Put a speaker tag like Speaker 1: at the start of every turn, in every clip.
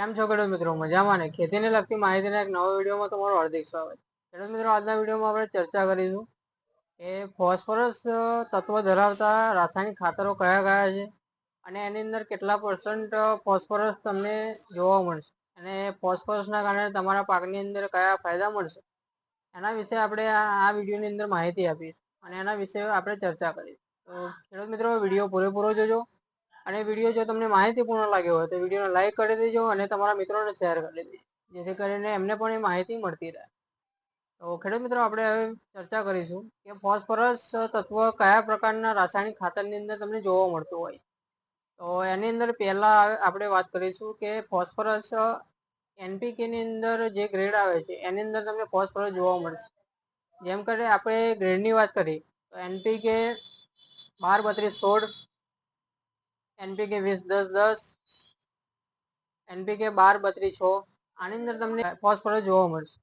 Speaker 1: કેમ છો ખેડૂત મિત્રો? મજામાં ને? ખેતીને લગતી માહિતીના એક નવા વિડીયોમાં તમારું હાર્દિક સ્વાગત ખેડૂત મિત્રો, આજના વિડીયોમાં આપણે ચર્ચા કરીશું કે ફોસ્ફરસ તત્વ ધરાવતા રાસાયણિક ખાતરો કયા કયા છે અને એની અંદર કેટલા પર્સન્ટ ફોસ્ફરસ તમને જોવા મળશે અને ફોસ્ફરસના કારણે તમારા પાકની અંદર કયા ફાયદા મળશે? એના વિશે આપણે આ વિડીયોની અંદર માહિતી આપીશ અને એના વિશે આપણે ચર્ચા કરીશું. તો ખેડૂત મિત્રો, વીડિયો પૂરેપૂરો જોજો. અને વીડિયો જો તમને માહિતીપૂર્ણ લાગ્યો હોય તો વિડીયોને લાઇક કરી દેજો અને તમારા મિત્રોને શેર કરી દેજો. જેથી કરીને એમને પણ એ માહિતી મળતી રહે. તો ખેડૂત મિત્રો, આપણે હવે ચર્ચા કરીશું કે ફોસ્ફરસ તત્વ કયા પ્રકારના રાસાયણિક ખાતરની અંદર તમને જોવા મળતું હોય. તો એની અંદર પહેલાં આપણે વાત કરીશું કે ફોસ્ફરસ એનપીકેની અંદર જે ગ્રેડ આવે છે, એની અંદર તમને ફોસ્ફરસ જોવા મળશે. જેમ કરીને આપણે ગ્રેડની વાત કરીએ તો એનપીકે બાર, બત્રીસ, સોળ એનપીકે વીસ, દસ દસ. એનપીકે બાર, બત્રીસ, છ. આની અંદર તમને ફોસ્ફરસ જોવા મળશે.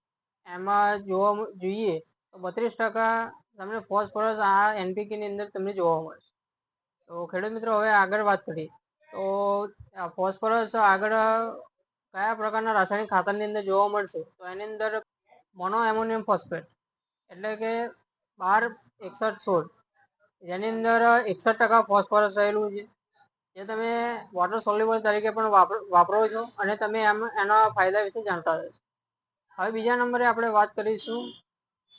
Speaker 1: એમાં જોવા જોઈએ તો બત્રીસ ટકા તમને ફોસ્ફરસ આ એનપીકેની અંદર તમને જોવા મળશે. તો ખેડૂત મિત્રો, હવે આગળ વાત કરીએ. તો ફોસ્ફરસ આગળ કયા પ્રકારના રાસાયણિક ખાતરની અંદર જોવા મળશે? તો એની અંદર મોનો એમોનિયમ ફોસ્ફેટ એટલે કે બાર એકસઠ સોળ. જેની અંદર એકસઠ ટકા ફોસ્ફરસ રહેલું છે. જે તમે વોટર સોલ્યુબલ તરીકે પણ વાપરો છો અને તમે એમ, એના ફાયદા વિશે જાણતા રહેશો હવે બીજા નંબરે આપણે વાત કરીશું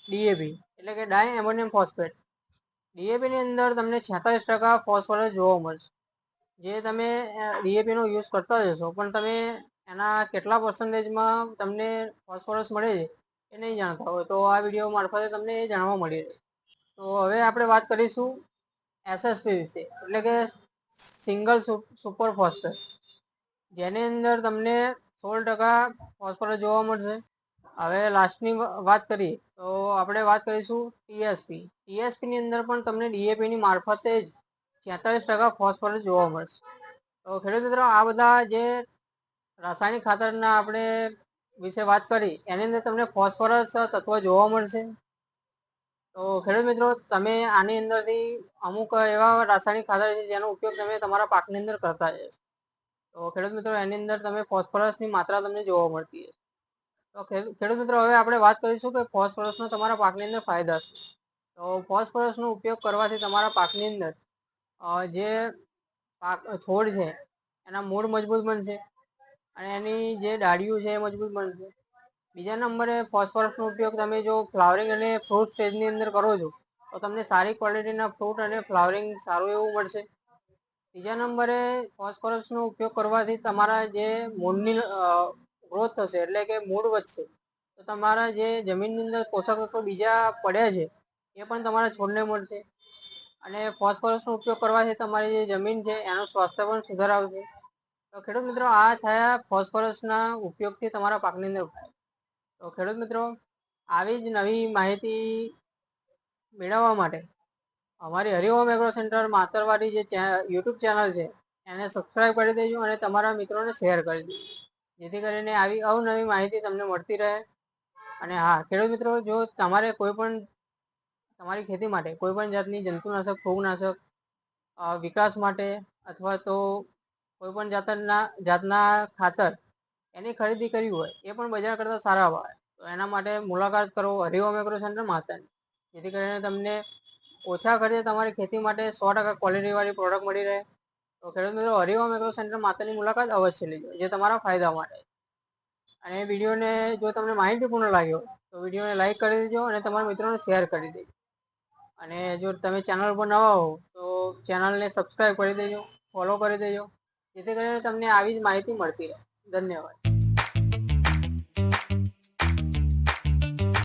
Speaker 1: ડીએપી એટલે કે ડાય એમોનિયમ ફોસ્ફેટ. ડીએપીની અંદર તમને છેતાલીસ ટકા ફોસ્ફરસ જોવા મળશે. જે તમે ડીએપીનો યુઝ કરતા જશો, પણ તમે એના કેટલા પર્સન્ટેજમાં તમને ફોસ્ફરસ મળે છે એ નહીં જાણતા હોય, તો આ વીડિયો મારફતે તમને એ જાણવા મળી રહે. તો હવે આપણે વાત કરીશું એસએસપી વિશે, એટલે કે સિંગલ સુપર ફોસ્ફેટ જેની અંદર તમને સોળ ટકા ફોસ્ફરસ જોવા મળશે. હવે લાસ્ટની વાત કરીએ, તો આપણે વાત કરીશું ટીએસપી ટીએસપીની અંદર પણ તમને ડીએપીની મારફતે જ છેતાલીસ ટકા ફોસ્ફરસ જોવા મળશે. તો ખેડૂત મિત્રો, આ બધા જે રાસાયણિક ખાતરના આપણે વિશે વાત કરી, એની અંદર તમને ફોસ્ફરસ તત્વ જોવા મળશે. તો ખેડૂત મિત્રો, તમે આની અંદરથી અમુક એવા રાસાયણિક ખાતર છે જેનો ઉપયોગ તમે તમારા પાકની અંદર કરતા જ તો ખેડૂત મિત્રો, એની અંદર તમે ફોસ્ફરસની માત્રા તમને જોવા મળતી હશે. તો ખેડૂત મિત્રો, હવે આપણે વાત કરીશું કે ફોસ્ફરસનો તમારા પાકની અંદર ફાયદા છે. તો ફોસ્ફરસનો ઉપયોગ કરવાથી તમારા પાકની અંદર જે પાક, છોડ છે, એના મૂળ મજબૂત બનશે અને એની જે ડાળીઓ છે એ મજબૂત બનશે. બીજા નંબરે ફોસ્ફરસનો ઉપયોગ તમે જો ફ્લાવરિંગ અને ફ્રૂટ સ્ટેજની અંદર કરો છો, તો તમને સારી ક્વોલિટીના ફ્રૂટ અને ફ્લાવરિંગ સારું એવું મળશે. ત્રીજા નંબરે ફોસ્ફરસનો ઉપયોગ કરવાથી તમારા જે મૂળની ગ્રોથ થશે એટલે કે મૂળ વધશે. તો તમારા જે જમીનની અંદર પોષક તત્વો બીજા પડ્યા છે, એ પણ તમારા છોડને મળશે. અને ફોસ્ફરસનો ઉપયોગ કરવાથી તમારી જે જમીન છે, એનું સ્વાસ્થ્ય પણ સુધાર આવશે તો ખેડૂત મિત્રો, આ થયા ફોસ્ફરસના ઉપયોગથી તમારા પાકની અંદર તો ખેડૂત મિત્રો, આવી જ નવી માહિતી મેળવવા માટે અમારી હરિઓમ એગ્રો સેન્ટર માતરવાડી જે યુટ્યુબ ચેનલ છે, એને સબસ્ક્રાઈબ કરી દેજો અને તમારા મિત્રોને શેર કરી દેજો. જેથી કરીને આવી અવનવી માહિતી તમને મળતી રહે. અને હા, ખેડૂત મિત્રો, જો તમારે કોઈ પણ, તમારી ખેતી માટે કોઈ પણ જાતની જંતુનાશક, ફૂગનાશક વિકાસ માટે અથવા તો કોઈ પણ જાતના જાતના ખાતર એની ખરીદી કરવી હોય, એ પણ બજાર કરતાં સારા ભાવે તો એના માટે મુલાકાત કરો હરિઓમ એગ્રો સેન્ટર માતાની. જેથી કરીને તમને ઓછા ખર્ચે તમારી ખેતી માટે સો ટકા ક્વોલિટીવાળી પ્રોડક્ટ મળી રહે. તો ખેડૂત મિત્રો હરિઓમ એગ્રો સેન્ટર માતાની મુલાકાત અવશ્ય લેજો. જે તમારા ફાયદા માટે. અને એ વિડીયોને જો તમને માહિતીપૂર્ણ લાગ્યો તો વિડીયોને લાઇક કરી દેજો અને તમારા મિત્રોને શેર કરી દેજો. અને જો તમે ચેનલ પર નવા હો તો ચેનલને સબસ્ક્રાઈબ કરી દેજો ફોલો કરી દેજો. જેથી કરીને તમને આવી જ માહિતી મળતી રહે. धन्यवाद.